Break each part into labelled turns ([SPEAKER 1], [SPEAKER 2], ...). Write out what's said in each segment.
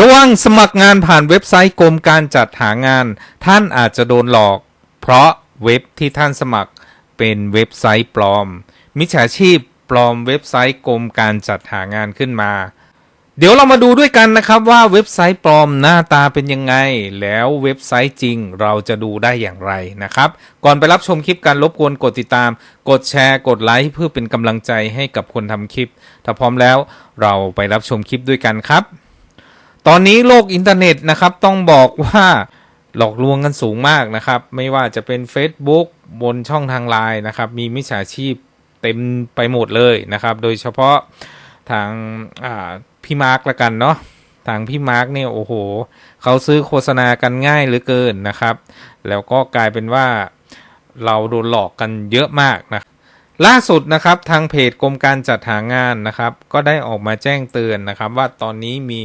[SPEAKER 1] ระวังสมัครงานผ่านเว็บไซต์กรมการจัดหางาน ท่านอาจจะโดนหลอก เพราะเว็บที่ท่านสมัครเป็นเว็บไซต์ปลอม มิจฉาชีพปลอมเว็บไซต์กรมการจัดหางานขึ้นมา เดี๋ยวเรามาดูด้วยกันนะครับว่าเว็บไซต์ปลอมหน้าตาเป็นยังไง แล้วเว็บไซต์จริงเราจะดูได้อย่างไรนะครับ ก่อนไปรับชมคลิปการรบกวนกดติดตาม กดแชร์กดไลค์เพื่อเป็นกำลังใจให้กับคนทำคลิป ถ้าพร้อมแล้วเราไปรับชมคลิปด้วยกันครับ ตอนนี้โลกอินเทอร์เน็ตนะครับต้องบอกว่าหลอกลวงกันสูงมากนะครับ ไม่ว่าจะเป็น Facebook บนช่องทางไลน์นะครับ มีมิจฉาชีพเต็มไปหมดเลยนะครับ โดยเฉพาะทางาพี่มาร์กละกันเนาะทางพี่มาร์กเนี่ยโอ้โหเขาซื้อโฆษณากันง่ายเหลือเกินนะครับ แล้วก็กลายเป็นว่าเราโดนหลอกกันเยอะมากนะ ล่าสุดนะครับทางเพจกรมการจัดหางานนะครับ ก็ได้ออกมาแจ้งเตือนนะครับ ว่าตอนนี้มี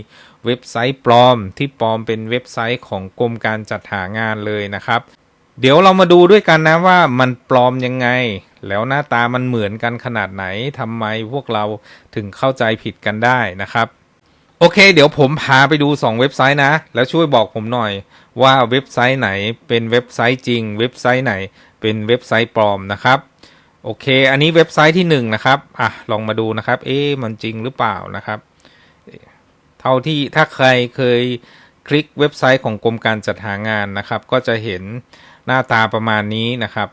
[SPEAKER 1] เว็บไซต์ปลอม ที่ปลอมเป็นเว็บไซต์ของกรมการจัดหางานเลยนะครับ เดี๋ยวเรามาดูด้วยกันนะว่ามันปลอมยังไง แล้วหน้าตามันเหมือนกันขนาดไหนทำไมพวกเราถึงเข้าใจผิดกันได้นะครับ โอเค เดี๋ยวผมพาไปดู 2 เว็บไซต์นะ แล้วช่วยบอกผมหน่อยว่าเว็บไซต์ไหนเป็นเว็บไซต์จริง เว็บไซต์ไหนเป็นเว็บไซต์ปลอมนะครับ โอเค อันนี้เว็บไซต์ที่หนึ่งนะครับ อะ ลองมาดูนะครับ เอ๊ะมันจริงหรือเปล่านะครับ เท่าที่ถ้าใครเคยคลิกเว็บไซต์ของกรมการจัดหางานนะครับ ก็จะเห็นหน้าตาประมาณนี้นะครับ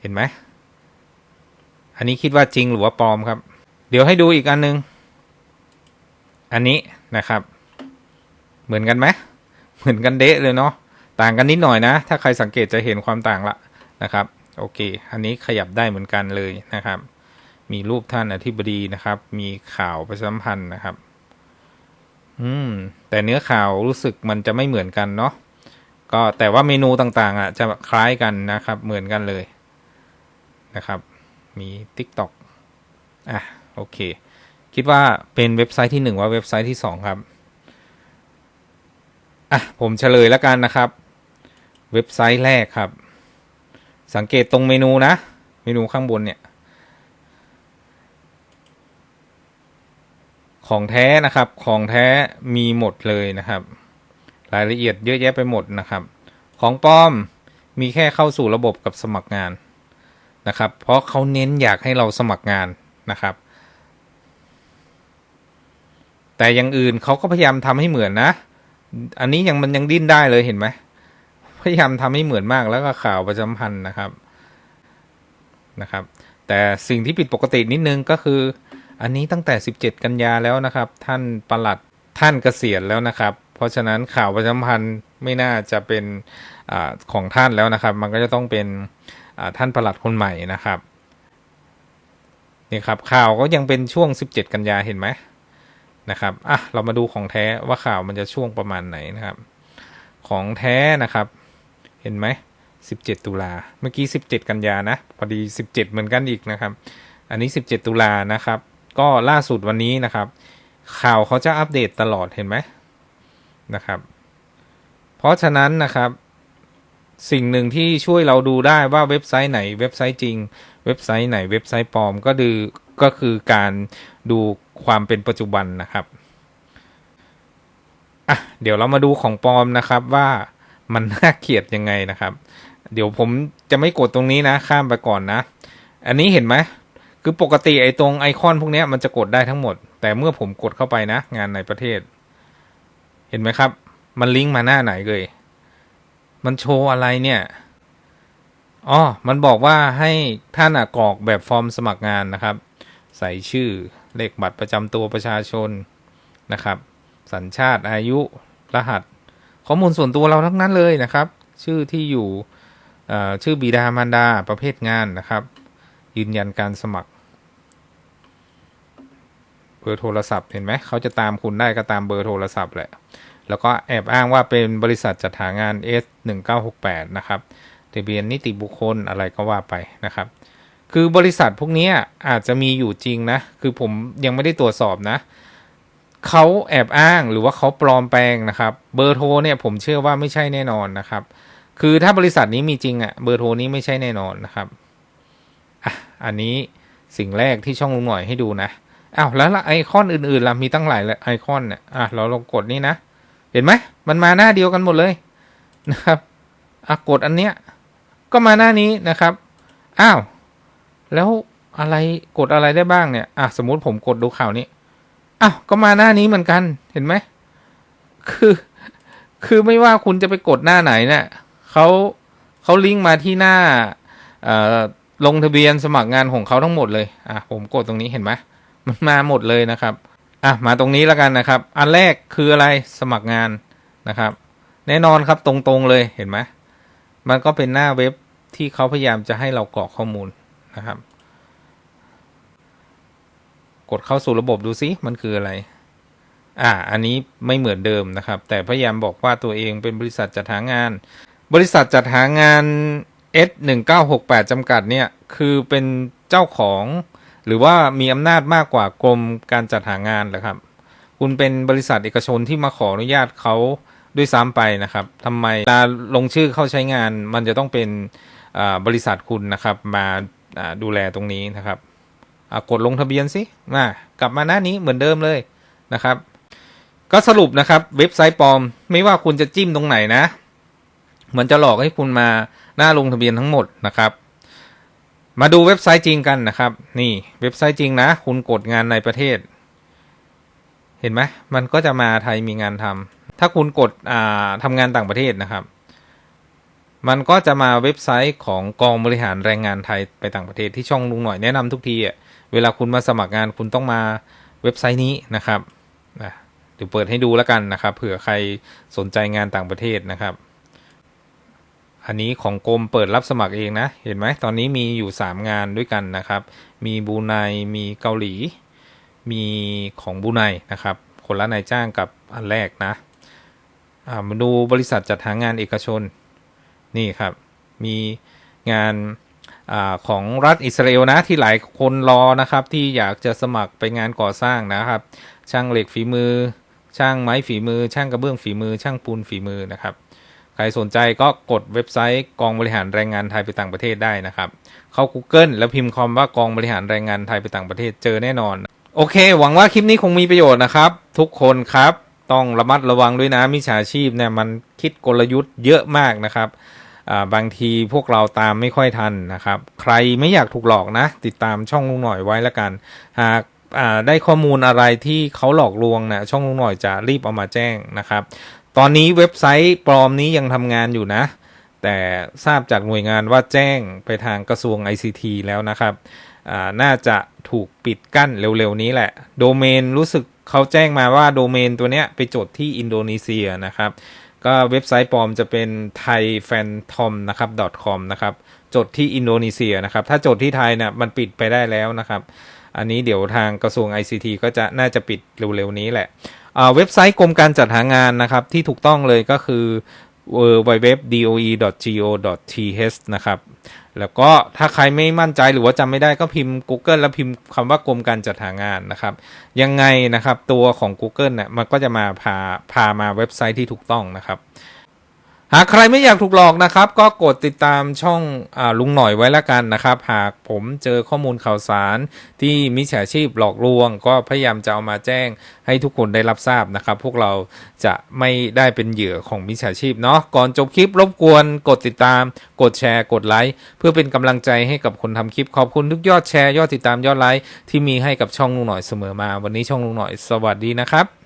[SPEAKER 1] เห็นไหม อันนี้คิดว่าจริงหรือว่าปลอมครับ เดี๋ยวให้ดูอีกอันนึง อันนี้นะครับ เหมือนกันไหม เหมือนกันเดะเลยเนาะ ต่างกันนิดหน่อยนะ ถ้าใครสังเกตจะเห็นความต่างละ นะครับโอเค อันนี้ขยับได้เหมือนกันเลยนะครับ มีรูปท่านอธิบดีนะครับ มีข่าวประชาสัมพันธ์นะครับ อืม แต่เนื้อข่าวรู้สึกมันจะไม่เหมือนกันเนาะ ก็แต่ว่าเมนูต่างๆ อะ จะคล้ายกันนะครับ เหมือนกันเลยนะครับ มี TikTok อะ โอเค คิดว่าเป็นเว็บไซต์ที่หนึ่งว่าเว็บไซต์ที่สองครับ อะ ผมเฉลยแล้วกันนะครับ เว็บไซต์แรกครับ สังเกตตรงเมนูนะ เมนูข้างบนเนี่ย ของแท้นะครับ ของแท้มีหมดเลยนะครับ รายละเอียดเยอะแยะไปหมดนะครับ ของปลอมมีแค่เข้าสู่ระบบกับสมัครงานนะครับ เพราะเขาเน้นอยากให้เราสมัครงานนะครับ แต่อย่างอื่นเขาก็พยายามทำให้เหมือนนะ อันนี้ยังมันยังดิ้นได้เลยเห็นไหม พยายามทำให้เหมือนมากแล้วก็ข่าวประจำพันธ์นะครับนะครับ แต่สิ่งที่ผิดปกตินิดนึงก็คือ อันนี้ตั้งแต่ 17 กันยาแล้วนะครับ ท่านประหลัดท่านเกษียณแล้วนะครับ เพราะฉะนั้นข่าวประจำพันธ์ไม่น่าจะเป็นอของท่านแล้วนะครับ มันก็จะต้องเป็นท่านประหลัดคนใหม่นะครับนี่ครับข่าวก็ยังเป็นช่วง 17 กันยาเห็นไหมนะครับอะเรามาดูของแท้ว่าข่าวมันจะช่วงประมาณไหนนะครับ ของแท้นะครับ เห็นไหม 17 ตุลา เมื่อกี้ 17 กันยานะ พอดี 17 เหมือนกันอีกนะครับ อันนี้ 17 ตุลานะครับ ก็ล่าสุดวันนี้นะครับ ข่าวเขาจะอัปเดตตลอดเห็นไหมนะครับ เพราะฉะนั้นนะครับสิ่งหนึ่งที่ช่วยเราดูได้ว่าเว็บไซต์ไหนเว็บไซต์จริง เว็บไซต์ไหนเว็บไซต์ปลอมก็ดูก็คือการดูความเป็นปัจจุบันนะครับอะเดี๋ยวเรามาดูของปลอมนะครับว่า มันน่าเกลียดยังไงนะครับ เดี๋ยวผมจะไม่กดตรงนี้นะ ข้ามไปก่อนนะ อันนี้เห็นไหมคือปกติไอ้ตรงไอคอนพวกนี้มันจะกดได้ทั้งหมด แต่เมื่อผมกดเข้าไปนะ งานในประเทศ เห็นไหมครับ มันลิงก์มาหน้าไหนเลย มันโชว์อะไรเนี่ยอ๋อมันบอกว่าให้ท่านกรอกแบบฟอร์มสมัครงานนะครับ ใส่ชื่อเลขบัตรประจำตัวประชาชนนะครับ สัญชาติอายุรหัส ข้อมูลส่วนตัวเราทั้งนั้นเลยนะครับ ชื่อที่อยู่ชื่อบิดามารดาประเภทงานนะครับ ยืนยันการสมัคร เบอร์โทรศัพท์เห็นไหมเขาจะตามคุณได้ก็ตามเบอร์โทรศัพท์แหละแล้วก็แอบอ้างว่าเป็นบริษัทจัดหางาน S 1 9 6 8 นะครับทะเบียนนิติบุคคลอะไรก็ว่าไปนะครับ คือบริษัทพวกนี้อาจจะมีอยู่จริงนะ คือผมยังไม่ได้ตรวจสอบนะ เขาแอบอ้างหรือว่าเขาปลอมแปลงนะครับ เบอร์โทรเนี่ยผมเชื่อว่าไม่ใช่แน่นอนนะครับ คือถ้าบริษัทนี้มีจริงอะ่ะเบอร์โทรนี้ไม่ใช่แน่นอนนะครับอะอันนี้สิ่งแรกที่ช่องลุงหน่อยให้ดูนะอ้าวแล้วละไอคอนอื่นๆล่ะมีตั้งหลายไอคอนเนี่ยอะเราลองกดนี่นะเห็นไหมมันมาหน้าเดียวกันหมดเลยนะครับอะกดอันเนี้ยก็มาหน้านี้นะครับอ้าวแล้วอะไรกดอะไรได้บ้างเนี่ยอะสมมุติผมกดดูข่าวนี้ อ้าวก็มาหน้านี้เหมือนกัน เห็นไหม คือ คือไม่ว่าคุณจะไปกดหน้าไหนเนี่ยเขาเขาลิงก์มาที่หน้าลงทะเบียนสมัครงานของเขาทั้งหมดเลย อะผมกดตรงนี้เห็นไหมมันมาหมดเลยนะครับ อะมาตรงนี้แล้วกันนะครับ อันแรกคืออะไรสมัครงานนะครับ แน่นอนครับตรงๆเลยเห็นไหมมันก็เป็นหน้าเว็บที่เขาพยายามจะให้เรากรอกข้อมูลนะครับ กดเข้าสู่ระบบดูซิมันคืออะไร อ่า อันนี้ไม่เหมือนเดิมนะครับ แต่พยายามบอกว่าตัวเองเป็นบริษัทจัดหางาน บริษัทจัดหางาน S 1 9 6 8 จำกัดเนี่ย คือเป็นเจ้าของ หรือว่ามีอำนาจมากกว่ากรมการจัดหางานเหรอครับ คุณเป็นบริษัทเอกชนที่มาขออนุญาตเขาด้วยซ้ำไปนะครับทำไมเวลาลงชื่อเข้าใช้งาน มันจะต้องเป็นบริษัทคุณนะครับ มาดูแลตรงนี้นะครับ กดลงทะเบียนสิมากลับมาหน้านี้เหมือนเดิมเลยนะครับ ก็สรุปนะครับเว็บไซต์ปลอม ไม่ว่าคุณจะจิ้มตรงไหนนะ มันจะหลอกให้คุณมาหน้าลงทะเบียนทั้งหมดนะครับ มาดูเว็บไซต์จริงกันนะครับ นี่เว็บไซต์จริงนะ คุณกดงานในประเทศ เห็นไหมมันก็จะมาไทยมีงานทำถ้าคุณกดอ่าทำงานต่างประเทศนะครับ มันก็จะมาเว็บไซต์ของกองบริหารแรงงานไทยไปต่างประเทศที่ช่องลุงหน่อยแนะนำทุกทีอะ เวลาคุณมาสมัครงานคุณต้องมาเว็บไซต์นี้นะครับนะเดี๋ยวเปิดให้ดูแล้วกันนะครับ เผื่อใครสนใจงานต่างประเทศนะครับ อันนี้ของกรมเปิดรับสมัครเองนะ เห็นไหมตอนนี้มีอยู่ 3 งานด้วยกันนะครับ มีบรูไนมีเกาหลี มีของบรูไนนะครับ คนละนายจ้างกับอันแรกนะมาดูบริษัทจัดหางานเอกชนนี่ครับ มีงาน อของรัฐอิสราเอลนะที่หลายคนรอนะครับ ที่อยากจะสมัครไปงานก่อสร้างนะครับ ช่างเหล็กฝีมือ ช่างไม้ฝีมือ ช่างกระเบื้องฝีมือ ช่างปูนฝีมือนะครับ ใครสนใจก็กดเว็บไซต์กองบริหารแรงงานไทยไปต่างประเทศได้นะครับ เข้า Google แล้วพิมพ์คำว่ากองบริหารแรงงานไทยไปต่างประเทศเจอแน่นอน โอเค หวังว่าคลิปนี้คงมีประโยชน์นะครับ ทุกคนครับต้องระมัดระวังด้วยนะมิจฉาชีพเนี่ยมันคิดกลยุทธ์เยอะมากนะครับ บางทีพวกเราตามไม่ค่อยทันนะครับ ใครไม่อยากถูกหลอกนะ ติดตามช่องลุงหน่อยไว้แล้วกัน หากได้ข้อมูลอะไรที่เขาหลอกลวงนะช่องลุงหน่อยจะรีบเอามาแจ้งนะครับ ตอนนี้เว็บไซต์ปลอมนี้ยังทำงานอยู่นะ แต่ทราบจากหน่วยงานว่าแจ้งไปทางกระทรวง ICT แล้วนะครับน่าจะถูกปิดกั้นเร็วๆนี้แหละ โดเมนรู้สึกเขาแจ้งมาว่าโดเมนตัวเนี้ยไปจดที่อินโดนีเซียนะครับ ก็เว็บไซต์ปลอมจะเป็น thaifantom นะครับ .com นะครับ จดที่อินโดนีเซียนะครับ ถ้าจดที่ไทยเนี่ยมันปิดไปได้แล้วนะครับ อันนี้เดี๋ยวทางกระทรวง ICT ก็จะน่าจะปิดเร็วๆนี้แหละเว็บไซต์กรมการจัดหางานนะครับ ที่ถูกต้องเลยก็คือ www.doe.go.th นะครับ แล้วก็ถ้าใครไม่มั่นใจหรือว่าจำไม่ได้ก็พิมพ์ Google แล้วพิมพ์คำว่ากรมการจัดหางานนะครับ ยังไงนะครับตัวของ Google เนี่ยมันก็จะมาพาพามาเว็บไซต์ที่ถูกต้องนะครับ หากใครไม่อยากถูกหลอกนะครับ ก็กดติดตามช่องอลุงหน่อยไว้แล้วกันนะครับ หากผมเจอข้อมูลข่าวสารที่มิจฉาชีพหลอกลวง ก็พยายามจะเอามาแจ้งให้ทุกคนได้รับทราบนะครับ พวกเราจะไม่ได้เป็นเหยื่อของมิจฉาชีพเนาะก่อนจบคลิปรบกวน กดติดตาม กดแชร์ กดไลค์เพื่อเป็นกำลังใจให้กับคนทำคลิปขอบคุณทุกยอดแชร์ยอดติดตามยอดไลค์ที่มีให้กับช่องลุงหน่อยเสมอมา วันนี้ช่องลุงหน่อยสวัสดีนะครับ